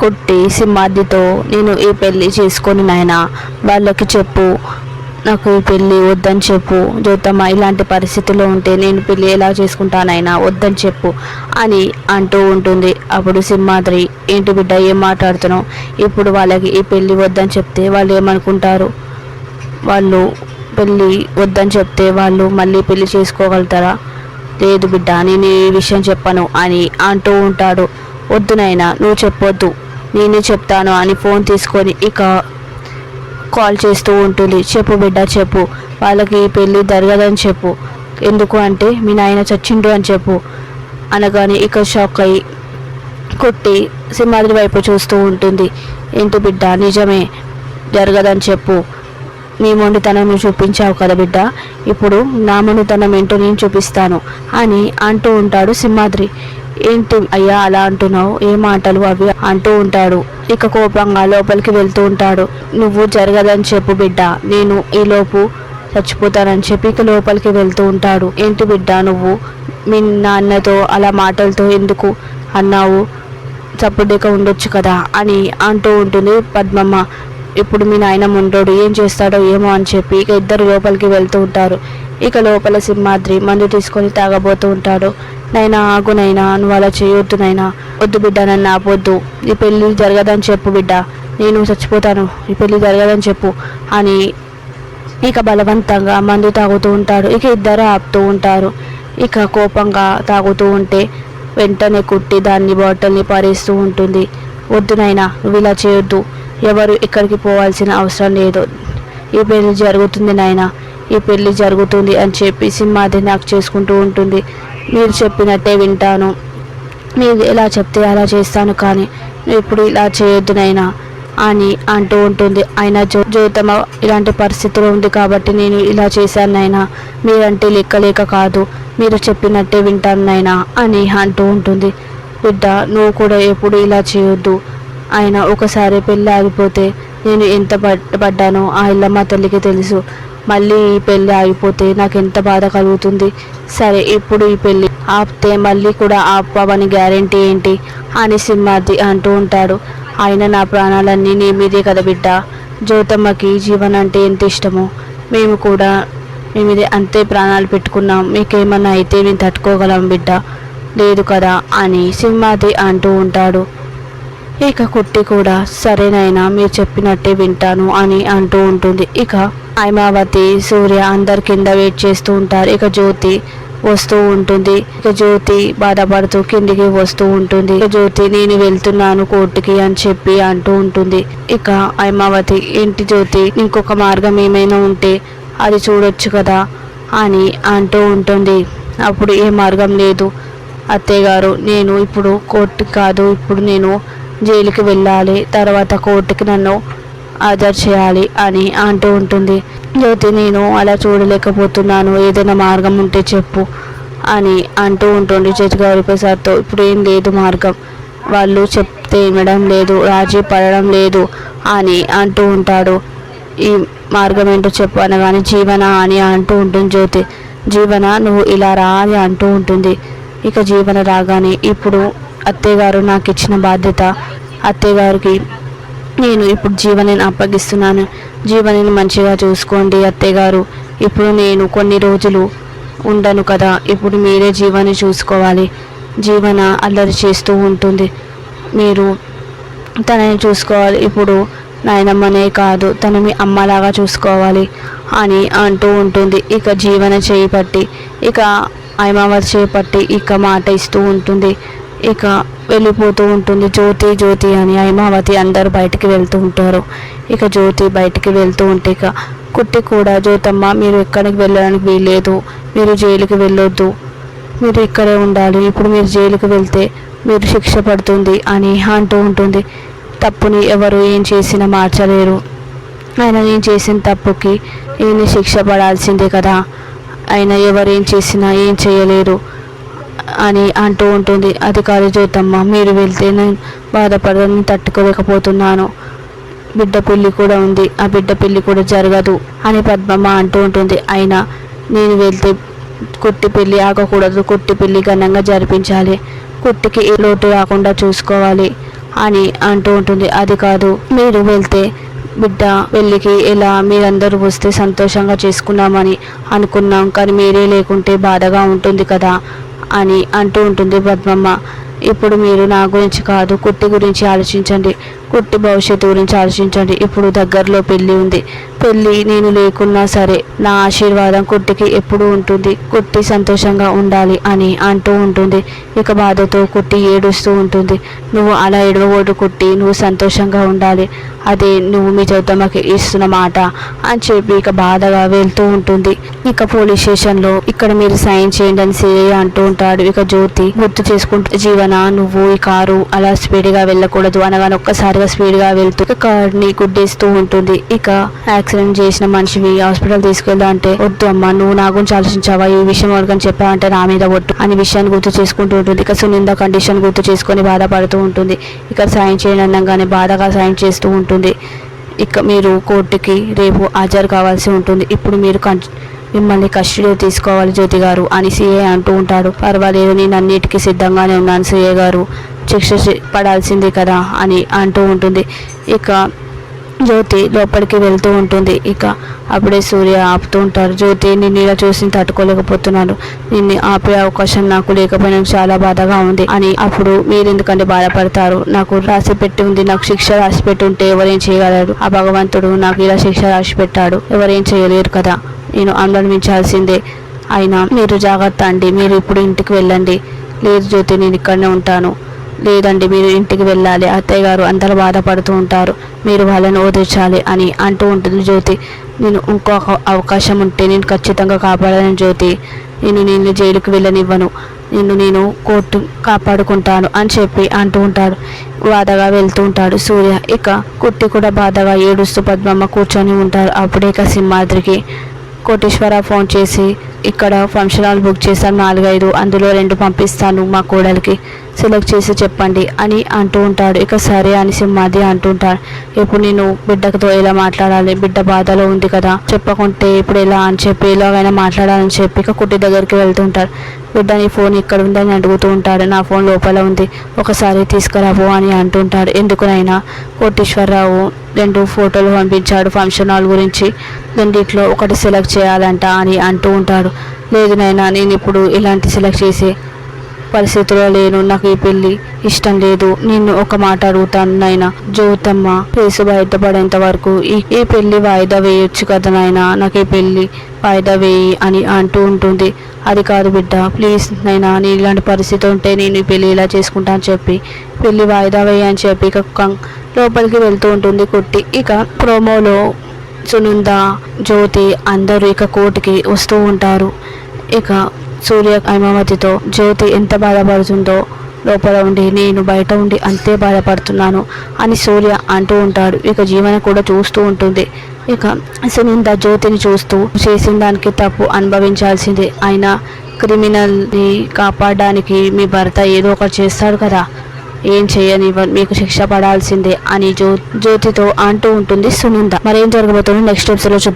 కొట్టి సింహాద్రితో నేను ఈ పెళ్ళి చేసుకొని నాయన వాళ్ళకి చెప్పు. నాకు ఈ పెళ్ళి వద్దని చెప్పు. జ్యోతమ్మ ఇలాంటి పరిస్థితుల్లో ఉంటే నేను పెళ్ళి ఎలా చేసుకుంటానైనా వద్దని చెప్పు అని అంటూ ఉంటుంది. అప్పుడు సింహాద్రి ఏంటి బిడ్డ ఏం మాట్లాడుతున్నావు? ఇప్పుడు వాళ్ళకి ఈ పెళ్ళి వద్దని చెప్తే వాళ్ళు ఏమనుకుంటారు? వాళ్ళు పెళ్ళి వద్దని చెప్తే వాళ్ళు మళ్ళీ పెళ్ళి చేసుకోగలుగుతారా? లేదు బిడ్డ నేను ఈ విషయం చెప్పను అని అంటూ ఉంటాడు. వద్దునైనా నువ్వు చెప్పొద్దు. నేనే చెప్తాను అని ఫోన్ తీసుకొని ఇక కాల్ చేస్తూ ఉంటుంది. చెప్పు బిడ్డ చెప్పు. వాళ్ళకి ఈ పెళ్ళి జరగదని చెప్పు. ఎందుకు అంటే మీ నాయన చచ్చిండు అని చెప్పు. అనగానే ఇక షాక్ అయ్యి కొట్టి సింహాద్రి వైపు చూస్తూ ఉంటుంది. ఏంటి బిడ్డ నిజమే జరగదని చెప్పు. నీ మొండితనం చూపించావు కదా బిడ్డ. ఇప్పుడు నా మొండితనం ఏంటో నేను చూపిస్తాను అని అంటూ ఉంటాడు సింహాద్రి. ఏంటి అయ్యా అలా అంటున్నావు? ఏ మాటలు అవి అంటూ ఉంటాడు. ఇక కోపంగా లోపలికి వెళ్తూ ఉంటాడు. నువ్వు జరగదని చెప్పు బిడ్డ. నేను ఈలోపు చచ్చిపోతానని చెప్పి ఇక లోపలికి వెళ్తూ ఉంటాడు. ఏంటి బిడ్డ నువ్వు? మీ నాన్నతో అలా మాటలతో ఎందుకు అన్నావు? చప్పుడుక ఉండొచ్చు కదా అని అంటూ ఉంటుంది పద్మమ్మ. ఇప్పుడు మీ నాయన ఉండోడు ఏం చేస్తాడో ఏమో అని చెప్పి ఇక ఇద్దరు లోపలికి వెళ్తూ ఉంటారు. ఇక లోపల సింహాద్రి మందు తీసుకొని తాగబోతూ ఉంటాడు. నైనా ఆగునైనా నువ్వు అలా చేయొద్దు నైనా వద్దు బిడ్డ నన్ను ఆపొద్దు. ఈ పెళ్ళి జరగదని చెప్పు బిడ్డ. నేను చచ్చిపోతాను. ఈ పెళ్ళి జరగదని చెప్పు. అని ఇక బలవంతంగా మందు తాగుతూ ఉంటాడు. ఇక ఇద్దరు ఆపుతూ ఉంటారు. ఇక కోపంగా తాగుతూ ఉంటే వెంటనే కుట్టి దాన్ని బాటిల్ని పారేస్తూ ఉంటుంది. వద్దునైనా నువ్వు ఇలా చేయొద్దు. ఎవరు ఎక్కడికి పోవాల్సిన అవసరం లేదు. ఈ పెళ్ళి జరుగుతుంది నాయన. ఈ పెళ్ళి జరుగుతుంది అని చెప్పి సింహాది నాకు చేసుకుంటూ ఉంటుంది. మీరు చెప్పినట్టే వింటాను. మీరు ఎలా చెప్తే అలా చేస్తాను కానీ నువ్వు ఇప్పుడు ఇలా చేయొద్దు నైనా అని అంటూ ఉంటుంది. అయినా జో జ్యోతమ ఇలాంటి పరిస్థితిలో ఉంది కాబట్టి నేను ఇలా చేశాను నైనా. మీరంటే లెక్కలేక కాదు. మీరు చెప్పినట్టే వింటాను నైనా అని అంటూ ఉంటుంది. బిడ్డ నువ్వు కూడా ఎప్పుడు ఇలా చేయొద్దు. ఆయన ఒకసారి పెళ్ళి ఆగిపోతే నేను ఎంత పడ్డానో ఆ ఇల్లమ్మ తల్లికి తెలుసు. మళ్ళీ ఈ పెళ్ళి ఆగిపోతే నాకు ఎంత బాధ కలుగుతుంది. సరే ఇప్పుడు ఈ పెళ్ళి ఆపితే మళ్ళీ కూడా ఆపవని గ్యారెంటీ ఏంటి? అని సింహాద్రి అంటూ ఉంటాడు. ఆయన నా ప్రాణాలన్నీ నీ మీదే కదా బిడ్డ. జ్యోతమ్మకి జీవన్ అంటే ఎంత ఇష్టమో మేము కూడా మీ మీదే అంతే ప్రాణాలు పెట్టుకున్నాం. మీకేమన్నా అయితే మేము తట్టుకోగలం బిడ్డ. లేదు కదా? అని సింహాద్రి అంటూ ఉంటాడు. ఇక కుట్టి కూడా సరేనైనా మీరు చెప్పినట్టే వింటాను అని అంటూ ఉంటుంది. ఇక హైమావతి సూర్య అందరి కింద వెయిట్ చేస్తూ ఉంటారు. ఇక జ్యోతి వస్తూ ఉంటుంది. ఇక జ్యోతి బాధపడుతూ కిందికి వస్తూ ఉంటుంది. ఇక జ్యోతి నేను వెళ్తున్నాను కోర్టుకి అని చెప్పి అంటూ ఉంటుంది. ఇక హైమావతి ఏంటి జ్యోతి ఇంకొక మార్గం ఏమైనా ఉంటే అది చూడొచ్చు కదా అని అంటూ ఉంటుంది. అప్పుడు ఏ మార్గం లేదు. అత్తయ్య గారు నేను ఇప్పుడు కోర్టుకి కాదు. ఇప్పుడు నేను జైలుకి వెళ్ళాలి. తర్వాత కోర్టుకి నన్ను ఆధార్ చేయాలి అని అంటూ ఉంటుంది. జ్యోతి నేను అలా చూడలేకపోతున్నాను. ఏదైనా మార్గం ఉంటే చెప్పు అని అంటూ ఉంటుంది జడ్జి గారి ప్రసాద్తో. ఇప్పుడు ఏం లేదు మార్గం. వాళ్ళు చెప్తే వినడం లేదు రాజీ పడడం లేదు అని అంటూ ఉంటాడు. ఈ మార్గం ఏంటో చెప్పు అనగానే జీవన అని అంటూ ఉంటుంది జ్యోతి. జీవన? నువ్వు ఇలా రా అని అంటూ ఉంటుంది. ఇక జీవన రాగానే ఇప్పుడు అత్తయ్యగారు నాకు ఇచ్చిన బాధ్యత అత్తయ్యగారికి నేను ఇప్పుడు జీవనని అప్పగిస్తున్నాను. జీవనని మంచిగా చూసుకోండి అత్తయ్యగారు. ఇప్పుడు నేను కొన్ని రోజులు ఉండను కదా. ఇప్పుడు మీరే జీవని చూసుకోవాలి. జీవన అల్లరి చేస్తూ ఉంటుంది. మీరు తనని చూసుకోవాలి. ఇప్పుడు నాయనమ్మనే కాదు తన మీ అమ్మలాగా చూసుకోవాలి అని అంటూ ఉంటుంది. ఇక జీవన చేయి పట్టి ఇక ఐమావతి చేపట్టి ఇక మాట ఇస్తూ ఉంటుంది. ఇక వెళ్ళిపోతూ ఉంటుంది. జ్యోతి జ్యోతి అని హైమావతి అందరూ బయటికి వెళ్తూ ఉంటారు. ఇక జ్యోతి బయటికి వెళ్తూ ఉంటే ఇక కుట్టి కూడా జ్యోతమ్మ మీరు ఎక్కడికి వెళ్ళడానికి వీల్లేదు. మీరు జైలుకి వెళ్ళొద్దు. మీరు ఇక్కడే ఉండాలి. ఇప్పుడు మీరు జైలుకి వెళ్తే మీరు శిక్ష పడుతుంది అని అంటూ ఉంటుంది. తప్పుని ఎవరు ఏం చేసినా మార్చలేరు. ఆయన నేను చేసిన తప్పుకి ఈయన శిక్ష పడాల్సిందే కదా. ఆయన ఎవరు ఏం చేసినా ఏం చేయలేరు. అని అంటూ ఉంటుంది. అధికారి జ్యోతమ్మ మీరు వెళ్తే నేను బాధపడని తట్టుకోలేకపోతున్నాను. బిడ్డ పెళ్ళి కూడా ఉంది. ఆ బిడ్డ పెళ్ళి కూడా జరగదు అని పద్మమ్మ అంటూ ఉంటుంది. అయినా నేను వెళ్తే కుట్టి పెళ్ళి ఆగకూడదు. కుట్టి పెళ్ళి ఘనంగా జరిపించాలి. కుట్టికి ఏ లోటు రాకుండా చూసుకోవాలి అని అంటూ ఉంటుంది. అది కాదు మీరు వెళ్తే బిడ్డ పెళ్ళికి ఎలా మీరందరూ వస్తే సంతోషంగా చేసుకున్నామని అనుకున్నాం. కానీ మీరే లేకుంటే బాధగా ఉంటుంది కదా. అని అంటూ ఉంటుంది పద్మమ్మ. ఇప్పుడు మీరు నా గురించి కాదు కుట్టి గురించి ఆలోచించండి. కుట్టి భవిష్యత్తు గురించి ఆలోచించండి. ఇప్పుడు దగ్గరలో పెళ్ళి ఉంది. పెళ్ళి నేను లేకున్నా సరే నా ఆశీర్వాదం కుట్టికి ఎప్పుడు ఉంటుంది. కుట్టి సంతోషంగా ఉండాలి అని అంటూ ఉంటుంది. ఇక బాధతో కుట్టి ఏడుస్తూ ఉంటుంది. నువ్వు అలా ఎడవకూడదు కుట్టి నువ్వు సంతోషంగా ఉండాలి. అదే నువ్వు మీ చౌతమ్మకి ఇస్తున్న మాట అని చెప్పి ఇక బాధగా వెళ్తూ ఉంటుంది. ఇక పోలీస్ స్టేషన్లో ఇక్కడ మీరు సైన్ చేయండి అని సిఐ అంటూ ఉంటాడు. ఇక జ్యోతి గుర్తు చేసుకుంటూ జీవన నువ్వు ఈ కారు అలా స్పీడ్గా వెళ్ళకూడదు అనగానే ఒక్కసారిగా స్పీడ్గా వెళ్తూ కార్ని గుడ్డేస్తూ ఉంటుంది. ఇక యాక్సిడెంట్ చేసిన మనిషివి హాస్పిటల్ తీసుకెళ్దా అంటే వద్దు అమ్మా నువ్వు నా గురించి ఆలోచించావా? ఈ విషయం ఎవరికని చెప్పావంటే నా మీద ఒట్టు అని విషయాన్ని గుర్తు చేసుకుంటూ ఉంటుంది. ఇక సునింద కండిషన్ గుర్తు చేసుకొని బాధపడుతూ ఉంటుంది. ఇక సాయం చేయండి అనగానే బాధగా సాయం చేస్తూ ఉంటుంది. ఇక మీరు కోర్టుకి రేపు హాజరు కావాల్సి ఉంటుంది. ఇప్పుడు మీరు మిమ్మల్ని కస్టడీలో తీసుకోవాలి జ్యోతి గారు అని సీఏ అంటూ ఉంటాడు. పర్వాలేదు నేను అన్నిటికీ సిద్ధంగానే ఉన్నాను సీఏ గారు. శిక్ష పడాల్సిందే కదా అని అంటూ ఉంటుంది. ఇక జ్యోతి లోపలికి వెళ్తూ ఉంటుంది. ఇక అప్పుడే సూర్య ఆపుతూ ఉంటారు జ్యోతి నిన్ను ఇలా చూసి తట్టుకోలేకపోతున్నాను. నిన్ను ఆపే అవకాశం నాకు లేకపోయినా చాలా బాధగా ఉంది అని అప్పుడు మీరు ఎందుకంటే బాధపడతారు. నాకు రాసి పెట్టి ఉంది. నాకు శిక్ష రాసి పెట్టి ఉంటే ఎవరేం చేయగలరు? ఆ భగవంతుడు నాకు ఇలా శిక్ష రాసి పెట్టాడు. ఎవరేం చేయలేరు కదా? నేను అనుభవించాల్సిందే అయినా మీరు జాగ్రత్త అండి. మీరు ఇప్పుడు ఇంటికి వెళ్ళండి. లేదు జ్యోతి నేను ఇక్కడనే ఉంటాను. లేదండి మీరు ఇంటికి వెళ్ళాలి. అత్తయ్య గారు అందరూ బాధపడుతూ ఉంటారు. మీరు వాళ్ళని ఓదించాలి అని అంటూ ఉంటుంది జ్యోతి. నేను ఇంకొక అవకాశం ఉంటే నేను ఖచ్చితంగా కాపాడాలని జ్యోతి. నేను నేను జైలుకు వెళ్ళనివ్వను. నిన్ను నేను కోర్టు కాపాడుకుంటాను అని చెప్పి అంటూ ఉంటాడు. బాధగా వెళ్తూ ఉంటాడు సూర్య. ఇక కుట్టి కూడా బాధగా ఏడుస్తూ పద్మమ్మ కూర్చొని ఉంటారు. అప్పుడే ఇక సింహాద్రికి కోటేశ్వర ఫోన్ చేసి ఇక్కడ ఫంక్షన్ హాల్ బుక్ చేశాను నాలుగైదు. అందులో రెండు పంపిస్తాను మా కోడలికి. సెలెక్ట్ చేసి చెప్పండి అని అంటూ ఉంటాడు. ఇక సరే అని సింహాది అంటూ ఉంటాడు. ఇప్పుడు నేను బిడ్డతో ఎలా మాట్లాడాలి? బిడ్డ బాధలో ఉంది కదా. చెప్పకుంటే ఇప్పుడు ఎలా? అని చెప్పి ఎలాగైనా మాట్లాడాలని చెప్పి ఇక కుట్టి దగ్గరికి వెళ్తూ ఉంటాడు. బిడ్డ నీ ఫోన్ ఇక్కడ ఉందని అడుగుతూ ఉంటాడు. నా ఫోన్ లోపల ఉంది. ఒకసారి తీసుకురావు అని అంటుంటాడు ఎందుకునైనా కోటేశ్వరరావు రెండు ఫోటోలు పంపించాడు ఫంక్షన్ హాల్ గురించి. రెండిట్లో ఒకటి సెలెక్ట్ చేయాలంట అని అంటూ ఉంటాడు. లేదు నైనా నేను ఇప్పుడు ఇలాంటి సెలెక్ట్ చేసే పరిస్థితిలో లేను. నాకు ఈ పెళ్ళి ఇష్టం లేదు. నిన్ను ఒక మాట అడుగుతాను నాయన. జ్యోతమ్మ ఫేసు బయటపడేంత వరకు ఈ ఈ పెళ్ళి వాయిదా వేయొచ్చు కదా నాయన? నాకు ఈ పెళ్ళి వాయిదా వేయి అని అంటూ ఉంటుంది. అది కాదు బిడ్డ ప్లీజ్ నైనా నీ ఇలాంటి పరిస్థితి ఉంటే నేను ఈ పెళ్ళి ఇలా చేసుకుంటా అని చెప్పి పెళ్ళి వాయిదా వేయి అని చెప్పి ఇక లోపలికి వెళ్తూ ఉంటుంది కుట్టి. ఇక ప్రోమోలో సునంద జ్యోతి అందరూ ఇక కోర్టుకి వస్తూ ఉంటారు. ఇక సూర్య హైమావతితో జ్యోతి ఎంత బాధపడుతుందో లోపల ఉండి నేను బయట ఉండి అంతే బాధపడుతున్నాను అని సూర్య అంటూ ఉంటాడు. ఇక జీవన కూడా చూస్తూ ఉంటుంది. ఇక సునంద జ్యోతిని చూస్తూ చేసిన దానికి తప్పు అనుభవించాల్సిందే. అయినా క్రిమినల్ని కాపాడడానికి మీ భర్త ఏదో ఒకటి చేస్తాడు కదా. ఏం చేయని మీకు శిక్ష పడాల్సిందే అని జ్యో జ్యోతితో అంటూ ఉంటుంది సునంద. మరేం జరగబోతుందో నెక్స్ట్ ఎపిసోడ్లో చూద్దాం.